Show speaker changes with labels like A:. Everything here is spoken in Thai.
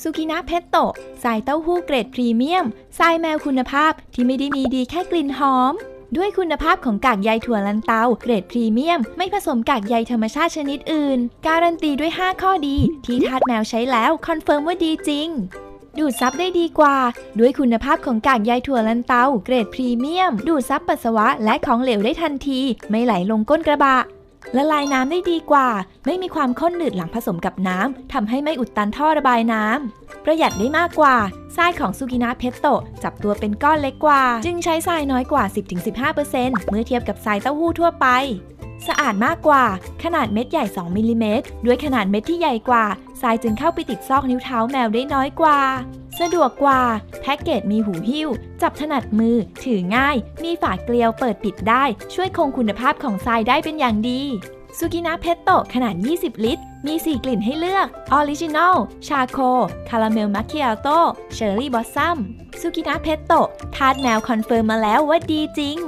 A: ซูกินะเพตโตะทรายเต้าหู้เกรดพรีเมียมทรายแมวคุณภาพที่ไม่ได้มีดีแค่กลิ่นหอม ด้วยคุณภาพของกากใยถั่วลันเตา เกรดพรีเมียม ไม่ผสมกากใยธรรมชาติชนิดอื่น การันตีด้วย 5 ข้อดี ที่ทาสแมวใช้แล้วคอนเฟิร์มว่าดีจริง ดูดซับได้ดีกว่า ด้วยคุณภาพของกากใยถั่วลันเตา เกรดพรีเมียม ดูดซับปัสสาวะและของเหลวได้ทันที ไม่ไหลลงก้นกระบะ ละลายน้ำได้ดีกว่า ไม่มีความข้นหนืดหลังผสมกับน้ำทำให้ไม่อุดตันท่อระบายน้ำประหยัดได้มากกว่าทรายของซูกินาเพสโตจับตัวเป็นก้อนเล็กกว่า จึงใช้ทรายน้อยกว่า 10-15%เมื่อเทียบกับทรายเต้าหู้ทั่วไป สะอาดมากกว่า ขนาดเม็ดใหญ่ 2มิลลิเมตรด้วยขนาดเม็ดที่ใหญ่กว่าทรายจึงเข้าไปติดซอกนิ้วเท้าแมวได้น้อยกว่า สะดวกกว่า แพ็กเกจมีหูหิ้ว จับถนัดมือ ถือง่าย มีฝาเกลียวเปิดปิดได้ ช่วยคงคุณภาพของทรายได้เป็นอย่างดีซูกินะเพตโตขนาด 20 ลิตร มี 4 กลิ่นให้เลือก ออริจินอล ชาโค คาราเมลมัคคิอาโต้เชอร์รี่บอสซัมซูกินะเพตโตทาสแมวคอนเฟิร์มมาแล้วว่าดีจริง